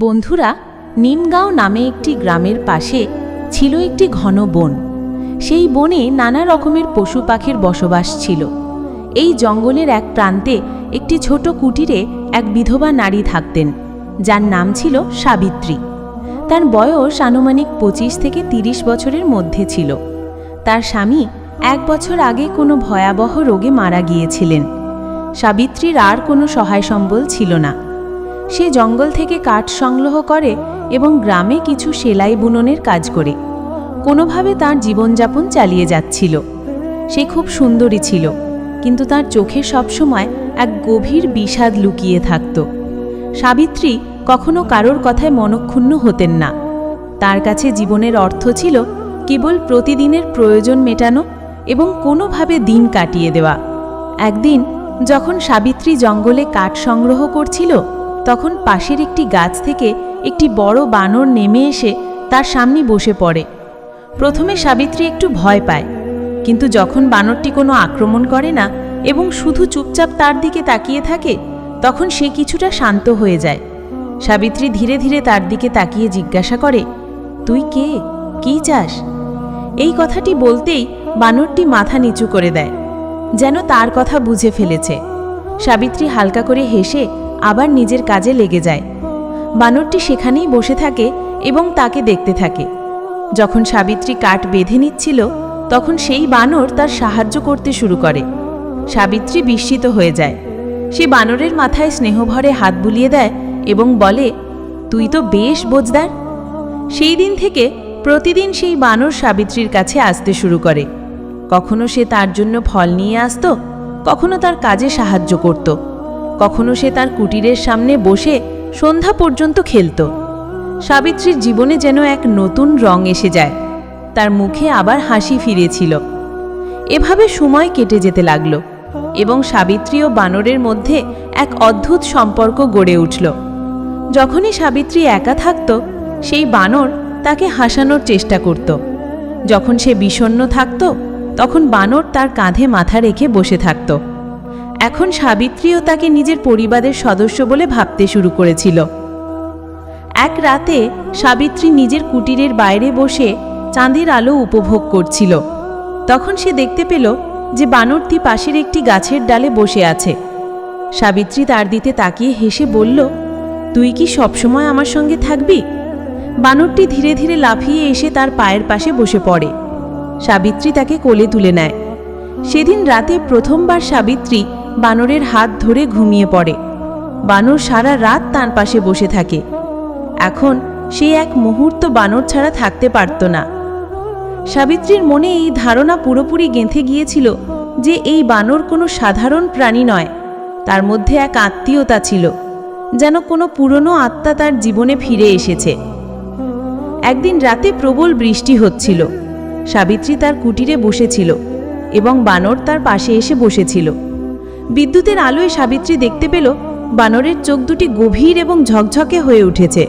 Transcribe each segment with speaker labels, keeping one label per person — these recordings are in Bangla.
Speaker 1: বন্ধুরা, নিমগাঁও নামে একটি গ্রামের পাশে ছিল একটি ঘন বন। সেই বনে নানা রকমের পশু পাখির বসবাস ছিল। এই জঙ্গলের এক প্রান্তে একটি ছোট কুটিরে এক বিধবা নারী থাকতেন, যার নাম ছিল সাবিত্রী। তার বয়স আনুমানিক পঁচিশ থেকে তিরিশ বছরের মধ্যে ছিল। তার স্বামী এক বছর আগে কোনো ভয়াবহ রোগে মারা গিয়েছিলেন। সাবিত্রীর আর কোনো সহায় সম্বল ছিল না। সে জঙ্গল থেকে কাঠ সংগ্রহ করে এবং গ্রামে কিছু সেলাই বুননের কাজ করে। কোনোভাবে তার জীবনযাপন চালিয়ে যাচ্ছিল। সে খুব সুন্দরী ছিল, কিন্তু তার চোখে সবসময় এক গভীর বিষাদ লুকিয়ে থাকত। সাবিত্রী কখনো কারোর কথায় মনক্ষুণ্ণ হতেন না। তার কাছে জীবনের অর্থ ছিল কেবল প্রতিদিনের প্রয়োজন মেটানো এবং কোনোভাবে দিন কাটিয়ে দেওয়া। একদিন যখন সাবিত্রী জঙ্গলে কাঠ সংগ্রহ করছিল তখন পাশের একটি গাছ থেকে একটি বড় বানর নেমে এসে তার সামনে বসে পড়ে। প্রথমে সাবিত্রী একটু ভয় পায়, কিন্তু যখন বানরটি কোনো আক্রমণ করে না এবং শুধু চুপচাপ তার দিকে তাকিয়ে থাকে, তখন সে কিছুটা শান্ত হয়ে যায়। সাবিত্রী ধীরে ধীরে তার দিকে তাকিয়ে জিজ্ঞাসা করে, তুই কে? কি চাস? এই কথাটি বলতেই বানরটি মাথা নিচু করে দেয়, যেন তার কথা বুঝে ফেলেছে। সাবিত্রী হালকা করে হেসে আবার নিজের কাজে লেগে যায়। বানরটি সেখানেই বসে থাকে এবং তাকে দেখতে থাকে। যখন সাবিত্রী কাঠ বেঁধে নিচ্ছিল, তখন সেই বানর তার সাহায্য করতে শুরু করে। সাবিত্রী বিস্মিত হয়ে যায়। সে বানরের মাথায় স্নেহভরে হাত বুলিয়ে দেয় এবং বলে, তুই তো বেশ বোঝদার। সেই দিন থেকে প্রতিদিন সেই বানর সাবিত্রীর কাছে আসতে শুরু করে। কখনো সে তার জন্য ফল নিয়ে আসতো, কখনো তার কাজে সাহায্য করত। কখনো সে তার কুটিরের সামনে বসে সন্ধ্যা পর্যন্ত খেলত। সাবিত্রীর জীবনে যেন এক নতুন রং এসে যায়। তার মুখে আবার হাসি ফিরেছিল। এভাবে সময় কেটে যেতে লাগল এবং সাবিত্রী ও বানরের মধ্যে এক অদ্ভুত সম্পর্ক গড়ে উঠল। যখনই সাবিত্রী একা থাকত, সেই বানর তাকে হাসানোর চেষ্টা করত। যখন সে বিষণ্ণ থাকত, তখন বানর তার কাঁধে মাথা রেখে বসে থাকত। এখন সাবিত্রীও তাকে নিজের পরিবারের সদস্য বলে ভাবতে শুরু করেছিল। এক রাতে সাবিত্রী নিজের কুটিরের বাইরে বসে চাঁদের আলো উপভোগ করছিল। তখন সে দেখতে পেল যে বানরটি পাশের একটি গাছের ডালে বসে আছে। সাবিত্রী তার দিতে তাকিয়ে হেসে বলল, তুই কি সবসময় আমার সঙ্গে থাকবি? বানরটি ধীরে ধীরে লাফিয়ে এসে তার পায়ের পাশে বসে পড়ে। সাবিত্রী তাকে কোলে তুলে নেয়। সেদিন রাতে প্রথমবার সাবিত্রী বানরের হাত ধরে ঘুমিয়ে পড়ে। বানর সারা রাত তার পাশে বসে থাকে। এখন সে এক মুহূর্ত বানর ছাড়া থাকতে পারত না। সাবিত্রীর মনে এই ধারণা পুরোপুরি গেঁথে গিয়েছিল যে এই বানর কোনো সাধারণ প্রাণী নয়। তার মধ্যে এক আত্মীয়তা ছিল, যেন কোনো পুরনো আত্মা তার জীবনে ফিরে এসেছে। একদিন রাতে প্রবল বৃষ্টি হচ্ছিল। সাবিত্রী তার কুটিরে বসেছিল এবং বানর তার পাশে এসে বসেছিল। বিদ্যুতের আলোয় সাবিত্রী দেখতে পেল বানরের চোখ দুটি গভীর এবং ঝকঝকে হয়ে উঠেছে।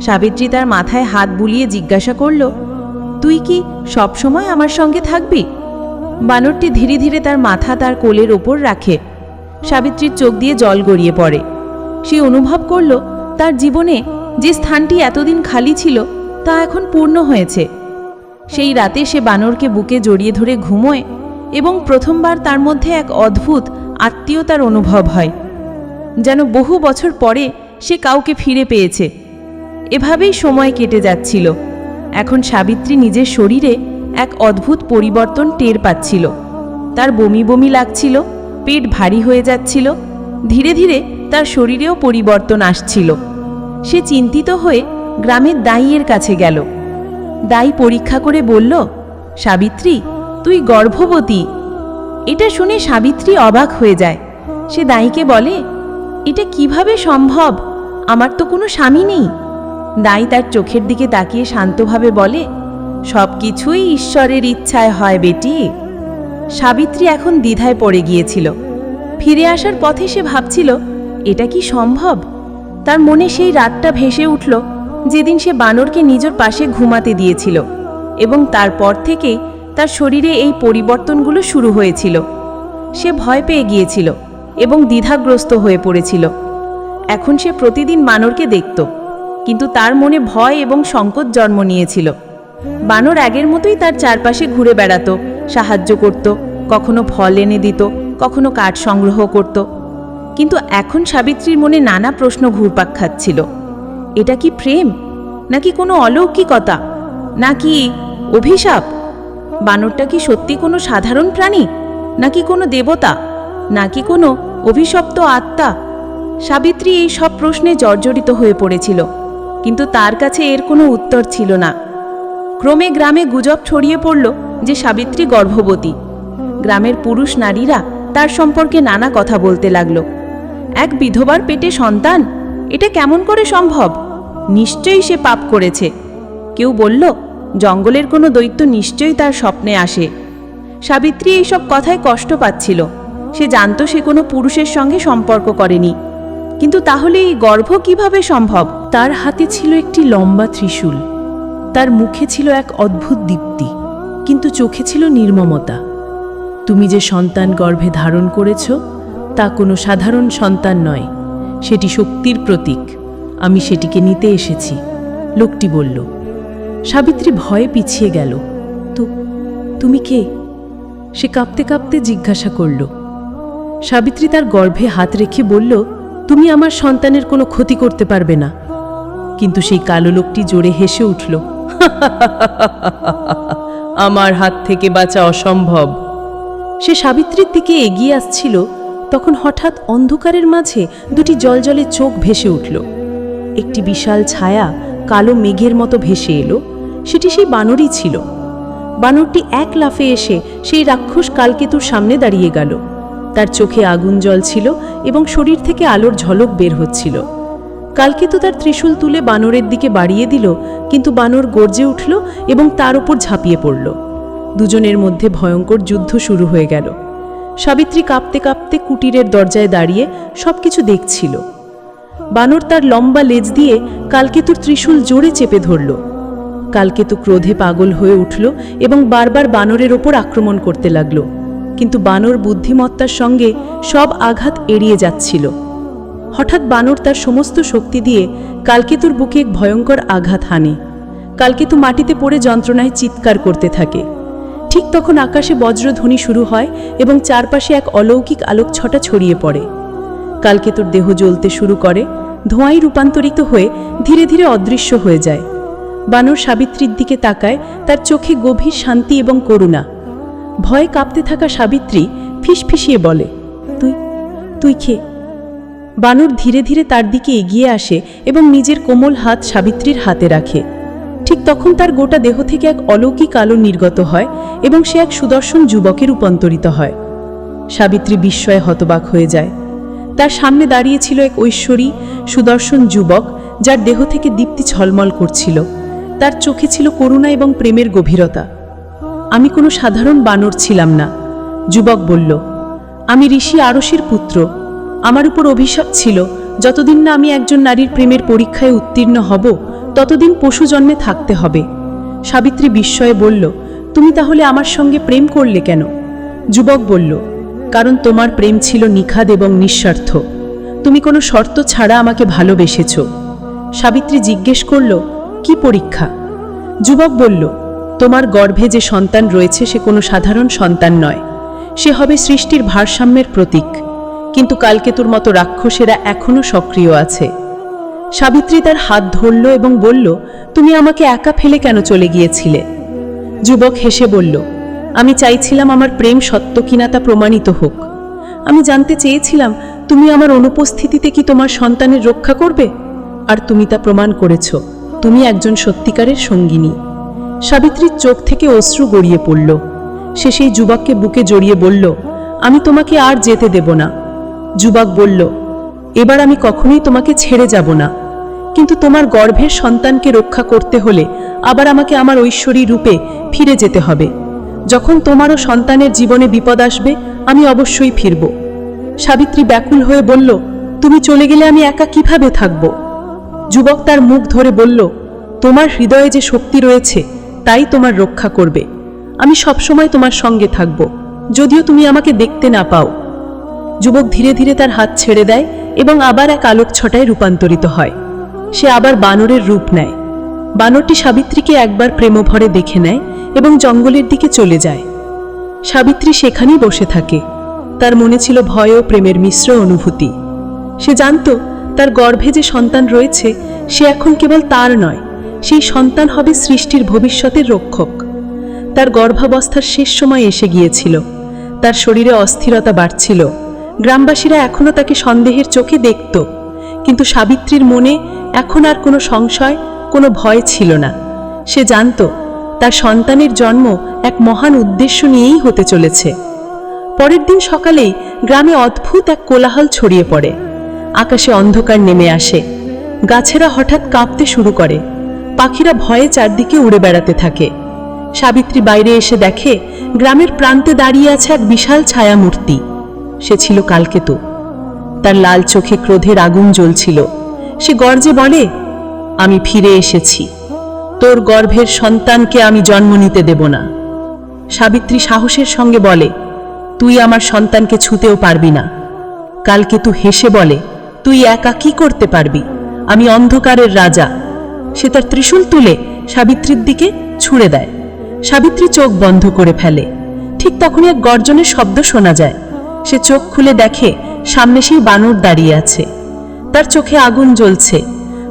Speaker 1: সাবিত্রী তার মাথায় হাত বুলিয়ে জিজ্ঞাসা করল, তুই কি সবসময় আমার সঙ্গে থাকবি? বানরটি ধীরে ধীরে তার মাথা তার কোলের ওপর রাখে। সাবিত্রীর চোখ দিয়ে জল গড়িয়ে পড়ে। সে অনুভব করল, তার জীবনে যে স্থানটি এতদিন খালি ছিল, তা এখন পূর্ণ হয়েছে। সেই রাতে সে বানরকে বুকে জড়িয়ে ধরে ঘুমোয় এবং প্রথমবার তার মধ্যে এক অদ্ভুত আত্মীয়তার অনুভব হয়। যেন বহু বছর পরে সে কাউকে ফিরে পেয়েছে। এভাবেই সময় কেটে যাচ্ছিল। এখন সাবিত্রী নিজের শরীরে এক অদ্ভুত পরিবর্তন টের পাচ্ছিল। তার বমি বমি লাগছিল, পেট ভারী হয়ে যাচ্ছিল, ধীরে ধীরে তার শরীরেও পরিবর্তন আসছিল। সে চিন্তিত হয়ে গ্রামের দাইয়ের কাছে গেল। দাই পরীক্ষা করে বলল, সাবিত্রী তুই গর্ভবতী। এটা শুনে সাবিত্রী অবাক হয়ে যায়। সে দাইকে বলে, এটা কীভাবে সম্ভব? আমার তো কোনো স্বামী নেই। দাই তার চোখের দিকে তাকিয়ে শান্তভাবে বলে সব কিছুই ঈশ্বরের ইচ্ছায় হয় বেটি। সাবিত্রী এখন দ্বিধায় পড়ে গিয়েছিল। ফিরে আসার পথে সে ভাবছিল, এটা কি সম্ভব? তার মনে সেই রাতটা ভেসে উঠল, যেদিন সে বানরকে নিজের পাশে ঘুমাতে দিয়েছিল এবং তারপর থেকেই তার শরীরে এই পরিবর্তনগুলো শুরু হয়েছিল। সে ভয় পেয়ে গিয়েছিল এবং দ্বিধাগ্রস্ত হয়ে পড়েছিল। এখন সে প্রতিদিন বানরকে দেখত,
Speaker 2: কিন্তু তার মনে ভয় এবং সংকট জন্ম নিয়েছিল। বানর আগের মতোই তার চারপাশে ঘুরে বেড়াতো, সাহায্য করত, কখনো ফল এনে দিত, কখনো কাঠ সংগ্রহ করত। কিন্তু এখন সাবিত্রীর মনে নানা প্রশ্ন ঘুরপাক খাচ্ছিল। এটা কি প্রেম? নাকি কোনো অলৌকিকতা? নাকি অভিশাপ? বানরটা কি সত্যি কোনো সাধারণ প্রাণী? নাকি কোনো দেবতা? নাকি কোনো অভিশপ্ত আত্মা? সাবিত্রী এই সব প্রশ্নে জর্জরিত হয়ে পড়েছিল, কিন্তু তার কাছে এর কোনো উত্তর ছিল না। ক্রমে গ্রামে গুজব ছড়িয়ে পড়ল যে সাবিত্রী গর্ভবতী। গ্রামের পুরুষ নারীরা তার সম্পর্কে নানা কথা বলতে লাগল। এক বিধবার পেটে সন্তান? এটা কেমন করে সম্ভব? নিশ্চয়ই সে পাপ করেছে। কেউ বলল জঙ্গলের কোনো দৈত্য নিশ্চয়ই তার স্বপ্নে আসে। সাবিত্রী এইসব কথায় কষ্ট পাচ্ছিল। সে জানত সে কোনো পুরুষের সঙ্গে সম্পর্ক করেনি। কিন্তু তাহলে এই গর্ভ কীভাবে সম্ভব?
Speaker 1: তার হাতে ছিল একটি লম্বা ত্রিশূল। তার মুখে ছিল এক অদ্ভুত দীপ্তি। কিন্তু চোখে ছিল নির্মমতা। তুমি যে সন্তান গর্ভে ধারণ করেছ, তা কোনো সাধারণ সন্তান নয়। সেটি শক্তির প্রতীক। আমি সেটিকে নিতে এসেছি। লোকটি বলল সাবিত্রী ভয়ে পিছিয়ে গেল। তো, তুমি কে? সে কাঁপতে কাঁপতে জিজ্ঞাসা করল। সাবিত্রী তার গর্ভে হাত রেখে বলল, তুমি আমার সন্তানের কোনো ক্ষতি করতে পারবে না। কিন্তু সেই কালো লোকটি জোরে হেসে উঠল আমার হাত থেকে বাঁচা অসম্ভব। সে সাবিত্রীর দিকে এগিয়ে আসছিল, তখন হঠাৎ অন্ধকারের মাঝে দুটি জলজলে চোখ ভেসে উঠল। একটি বিশাল ছায়া কালো মেঘের মতো ভেসে এলো। সেটি সেই বানরই ছিল। বানরটি এক লাফে এসে সেই রাক্ষস কালকেতুর সামনে দাঁড়িয়ে গেল। তার চোখে আগুন জল ছিল এবং শরীর থেকে আলোর ঝলক বের হচ্ছিল। কালকেতু তার ত্রিশূল তুলে বানরের দিকে বাড়িয়ে দিল, কিন্তু বানর গর্জে উঠল এবং তার উপর ঝাঁপিয়ে পড়ল। দুজনের মধ্যে ভয়ঙ্কর যুদ্ধ শুরু হয়ে গেল। সাবিত্রী কাঁপতে কাঁপতে কুটিরের দরজায় দাঁড়িয়ে সবকিছু দেখছিল। বানর তার লম্বা লেজ দিয়ে কালকেতুর ত্রিশূল জোরে চেপে ধরল। কালকেতু ক্রোধে পাগল হয়ে উঠল এবং বারবার বানরের ওপর আক্রমণ করতে লাগল। কিন্তু বানর বুদ্ধিমত্তার সঙ্গে সব আঘাত এড়িয়ে যাচ্ছিল। হঠাৎ বানর তার সমস্ত শক্তি দিয়ে কালকেতুর বুকে এক ভয়ঙ্কর আঘাত হানে। কালকেতু মাটিতে পড়ে যন্ত্রণায় চিৎকার করতে থাকে। ঠিক তখন আকাশে বজ্রধ্বনি শুরু হয় এবং চারপাশে এক অলৌকিক আলোকছটা ছড়িয়ে পড়ে। কালকেতুর দেহ জ্বলতে শুরু করে, ধোঁয়ায় রূপান্তরিত হয়ে ধীরে ধীরে অদৃশ্য হয়ে যায়। বানর সাবিত্রীর দিকে তাকায়, তার চোখে গভীর শান্তি এবং করুণা। ভয়ে কাঁপতে থাকা সাবিত্রী ফিসফিসিয়ে বলে, তুই তুই খে বানর ধীরে ধীরে তার দিকে এগিয়ে আসে এবং নিজের কোমল হাত সাবিত্রীর হাতে রাখে। ঠিক তখন তার গোটা দেহ থেকে এক অলৌকিক আলো নির্গত হয় এবং সে এক সুদর্শন যুবকে রূপান্তরিত হয়। সাবিত্রী বিস্ময়ে হতবাক হয়ে যায়। তার সামনে দাঁড়িয়েছিল এক ঐশ্বরী, সুদর্শন যুবক, যার দেহ থেকে দীপ্তি ছলমল করছিল। তার চোখে ছিল করুণা এবং প্রেমের গভীরতা। আমি কোনো সাধারণ বানর ছিলাম না। যুবক বলল, আমি ঋষি আরসের পুত্র। আমার উপর অভিশাপ ছিল, যতদিন না আমি একজন নারীর প্রেমের পরীক্ষায় উত্তীর্ণ হব, ততদিন পশু জন্মে থাকতে হবে। সাবিত্রী বিস্ময়ে বলল, তুমি তাহলে আমার সঙ্গে প্রেম করলে কেন? যুবক বলল, কারণ তোমার প্রেম ছিল নিখাদ এবং নিঃস্বার্থ। তুমি কোনো শর্ত ছাড়া আমাকে ভালোবেসেছ। সাবিত্রী জিজ্ঞেস করল কি পরীক্ষা? যুবক বলল, তোমার গর্ভে যে সন্তান রয়েছে সে কোনো সাধারণ সন্তান নয়। সে হবে সৃষ্টির ভারসাম্যের প্রতীক। কিন্তু কালকেতুর মতো রাক্ষসেরা এখনও সক্রিয় আছে। সাবিত্রী তার হাত ধরল এবং বলল, তুমি আমাকে একা ফেলে কেন চলে গিয়েছিলে? যুবক হেসে বলল, আমি চাইছিলাম আমার প্রেম সত্য কিনা তা প্রমাণিত হোক। আমি জানতে চেয়েছিলাম, তুমি আমার অনুপস্থিতিতে কি তোমার সন্তানের রক্ষা করবে? আর তুমি তা প্রমাণ করেছ। তুমি একজন সত্যিকারের সঙ্গিনী। সাবিত্রীর চোখ থেকে অশ্রু গড়িয়ে পড়ল। সে সেই যুবককে বুকে জড়িয়ে বলল, আমি তোমাকে আর যেতে দেব না। যুবক বলল, এবার আমি কখনোই তোমাকে ছেড়ে যাব না। কিন্তু তোমার গর্ভের সন্তানকে রক্ষা করতে হলে আবার আমাকে আমার ঐশ্বরী রূপে ফিরে যেতে হবে। যখন তোমারও সন্তানের জীবনে বিপদ আসবে, আমি অবশ্যই ফিরব। সাবিত্রী ব্যাকুল হয়ে বলল, তুমি চলে গেলে আমি একা কীভাবে থাকব? যুবক তার মুখ ধরে বলল, তোমার হৃদয়ে যে শক্তি রয়েছে, তাই তোমার রক্ষা করবে। আমি সবসময় তোমার সঙ্গে থাকব, যদিও তুমি আমাকে দেখতে না পাও। যুবক ধীরে ধীরে তার হাত ছেড়ে দেয় এবং আবার এক আলোক ছটায় রূপান্তরিত হয়। সে আবার বানরের রূপ নেয়। বানরটি সাবিত্রীকে একবার প্রেমভরে দেখে নেয় এবং জঙ্গলের দিকে চলে যায়। সাবিত্রী সেখানেই বসে থাকে। তার মনে ছিল ভয় ও প্রেমের মিশ্র অনুভূতি। সে জানত তার গর্ভে যে সন্তান রয়েছে, সে এখন কেবল তার নয়, সেই সন্তান হবে সৃষ্টির ভবিষ্যতের রক্ষক। তার গর্ভাবস্থার শেষ সময় এসে গিয়েছিল। তার শরীরে অস্থিরতা বাড়ছিল। গ্রামবাসীরা এখনও তাকে সন্দেহের চোখে দেখত। কিন্তু সাবিত্রীর মনে এখন আর কোনো সংশয়, কোনো ভয় ছিল না। সে জানত, তার সন্তানের জন্ম এক মহান উদ্দেশ্য নিয়েই হতে চলেছে। পরের দিন সকালেই গ্রামে অদ্ভুত এক কোলাহল ছড়িয়ে পড়ে। আকাশে অন্ধকার নেমে আসে। গাছেরা হঠাৎ কাঁপতে শুরু করে। পাখিরা ভয়ে চারদিকে উড়ে বেড়াতে থাকে। সাবিত্রী বাইরে এসে দেখে গ্রামের প্রান্তে দাঁড়িয়ে আছে এক বিশাল ছায়া মূর্তি সে ছিল কালকেতু। তার লাল চোখে ক্রোধের আগুন জ্বলছিল। সে গর্জে বলে, আমি ফিরে এসেছি। তোর গর্ভের সন্তানকে আমি জন্ম নিতে দেব না। সাবিত্রী সাহসের সঙ্গে বলে, তুই আমার সন্তানকে ছুতেও পারবি না। কালকেতু হেসে বলে তুই একা কি করতে পারবি? আমি অন্ধকারের রাজা। সে তার ত্রিশূল তুলে সাবিত্রীর দিকে ছুঁড়ে দেয়। সাবিত্রী চোখ বন্ধ করে ফেলে। ঠিক তখনই এক গর্জনের শব্দ শোনা যায়। সে চোখ খুলে দেখে সামনে সেই বানর দাঁড়িয়ে আছে। তার চোখে আগুন জ্বলছে।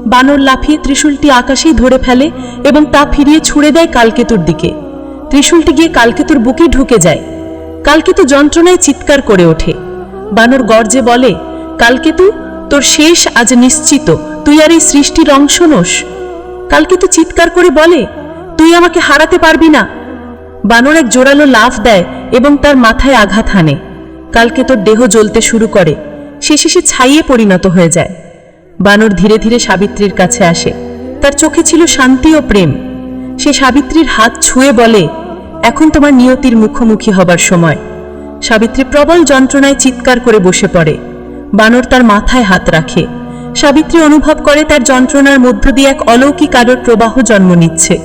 Speaker 1: বানর লাফিয়ে ত্রিশূলটি আকাশেই ধরে ফেলে এবং তা ফিরিয়ে ছুঁড়ে দেয় কালকেতুর দিকে। ত্রিশূলটি গিয়ে কালকেতুর বুকে ঢুকে যায়। কালকেতু যন্ত্রণায় চিৎকার করে ওঠে। বানর গর্জে বলে, কালকেতু তোর শেষ, আজ নিশ্চিত। তুই আর এই সৃষ্টির অংশ নোস। কালকে তো চিৎকার করে বলে, তুই আমাকে হারাতে পারবি না। বানর এক জোরালো লাফ দেয় এবং তার মাথায় আঘাত হানে। কালকে তোর দেহ জ্বলতে শুরু করে। শেষে সে ছাইয়ে পরিণত হয়ে যায়। বানর ধীরে ধীরে সাবিত্রীর কাছে আসে। তার চোখে ছিল শান্তি ও প্রেম। সে সাবিত্রীর হাত ছুঁয়ে বলে, এখন তোমার নিয়তির মুখোমুখি হবার সময়। সাবিত্রী প্রবল যন্ত্রণায় চিৎকার করে বসে পড়ে। বানর তার মাথায় হাত রাখে। সাবিত্রী অনুভব করে তার যন্ত্রণার মধ্য দিয়ে এক অলৌকিক আলোর প্রবাহ জন্ম নিচ্ছে।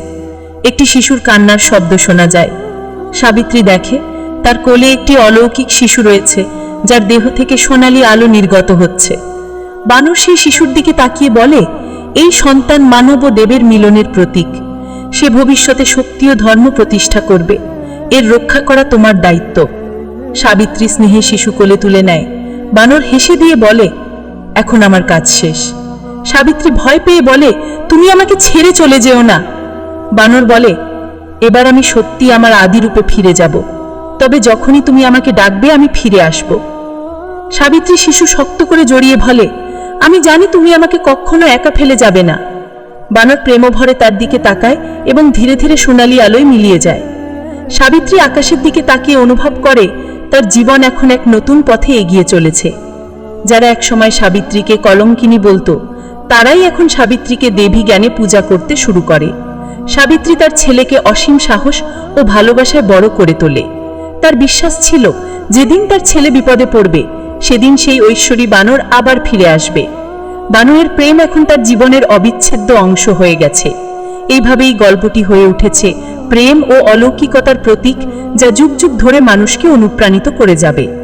Speaker 1: একটি শিশুর কান্নার শব্দ শোনা যায়। সাবিত্রী দেখে, তার কোলে একটি অলৌকিক শিশু রয়েছে, যার দেহ থেকে সোনালি আলো নির্গত হচ্ছে। বানর সেই শিশুর দিকে তাকিয়ে বলে, এই সন্তান মানব ও দেবের মিলনের প্রতীক। সে ভবিষ্যতে শক্তি ও ধর্ম প্রতিষ্ঠা করবে। এর রক্ষা করা তোমার দায়িত্ব। সাবিত্রী স্নেহে শিশু কোলে তুলে নেয়। বানর হেসে দিয়ে বলে, এখন আমার কাজ শেষ। সাবিত্রী ভয় পেয়ে বলে, তুমি আমাকে ছেড়ে চলে যেও না। বানর বলে, এবার আমি সত্যি আমার আদি রূপে ফিরে যাব। তবে যখনই তুমি আমাকে ডাকবে, আমি ফিরে আসব। সাবিত্রী শিশু শক্ত করে জড়িয়ে বলে, আমি জানি তুমি আমাকে কখনো একা ফেলে যাবে না। বানর প্রেমভরে তার দিকে তাকায় এবং ধীরে ধীরে সোনালি আলোয় মিলিয়ে যায়। সাবিত্রী আকাশের দিকে তাকিয়ে অনুভব করে তার জীবন এখন এক নতুন পথে এগিয়ে চলেছে। যারা একসময় সাবিত্রীকে কলঙ্কিনী বলতো, তারাই এখন সাবিত্রীকে দেবী জ্ঞানে পূজা করতে শুরু করে। সাবিত্রী তার ছেলেকে অসীম সাহস ও ভালোবাসায় বড় করে তোলে। তার বিশ্বাস ছিল, যেদিন তার ছেলে বিপদে পড়বে, সেদিন সেই ঐশ্বরী বানর আবার ফিরে আসবে। বানরের প্রেম এখন তার জীবনের অবিচ্ছেদ্য অংশ হয়ে গেছে। এইভাবেই গল্পটি হয়ে উঠেছে প্রেম ও অলৌকিকতার প্রতীক যা যুগ যুগ ধরে মানুষকে অনুপ্রাণিত করে যাবে।